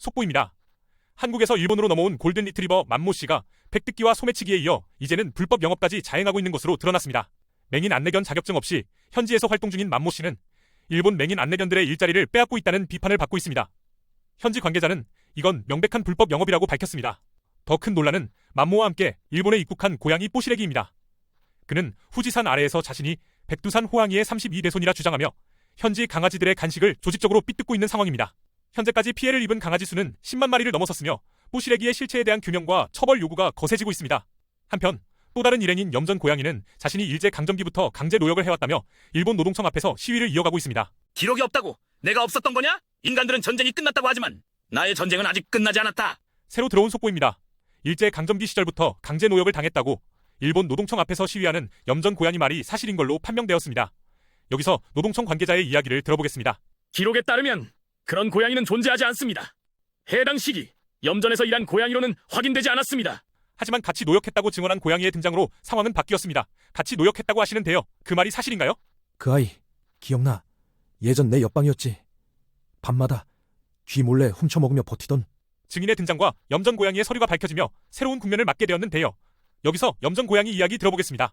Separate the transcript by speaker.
Speaker 1: 속보입니다. 한국에서 일본으로 넘어온 골든 리트리버 맘모 씨가 백뜯기와 소매치기에 이어 이제는 불법 영업까지 자행하고 있는 것으로 드러났습니다. 맹인 안내견 자격증 없이 현지에서 활동 중인 맘모 씨는 일본 맹인 안내견들의 일자리를 빼앗고 있다는 비판을 받고 있습니다. 현지 관계자는 이건 명백한 불법 영업이라고 밝혔습니다. 더 큰 논란은 맘모와 함께 일본에 입국한 고양이 뽀시래기입니다. 그는 후지산 아래에서 자신이 백두산 호황이의 32대손이라 주장하며 현지 강아지들의 간식을 조직적으로 삐뜯고 있는 상황입니다. 현재까지 피해를 입은 강아지 수는 10만 마리를 넘어섰으며 뽀시래기의 실체에 대한 규명과 처벌 요구가 거세지고 있습니다. 한편 또 다른 일행인 염전 고양이는 자신이 일제 강점기부터 강제 노역을 해왔다며 일본 노동청 앞에서 시위를 이어가고 있습니다.
Speaker 2: 기록이 없다고 내가 없었던 거냐? 인간들은 전쟁이 끝났다고 하지만 나의 전쟁은 아직 끝나지 않았다.
Speaker 1: 새로 들어온 속보입니다. 일제 강점기 시절부터 강제 노역을 당했다고 일본 노동청 앞에서 시위하는 염전 고양이 말이 사실인 걸로 판명되었습니다. 여기서 노동청 관계자의 이야기를 들어보겠습니다.
Speaker 3: 기록에 따르면 그런 고양이는 존재하지 않습니다. 해당 시기 염전에서 일한 고양이로는 확인되지 않았습니다.
Speaker 1: 하지만 같이 노역했다고 증언한 고양이의 등장으로 상황은 바뀌었습니다. 같이 노역했다고 하시는데요. 그 말이 사실인가요?
Speaker 4: 그 아이 기억나? 예전 내 옆방이었지. 밤마다 쥐 몰래 훔쳐 먹으며 버티던
Speaker 1: 증인의 등장과 염전 고양이의 서류가 밝혀지며 새로운 국면을 맞게 되었는데요. 여기서 염전 고양이 이야기 들어보겠습니다.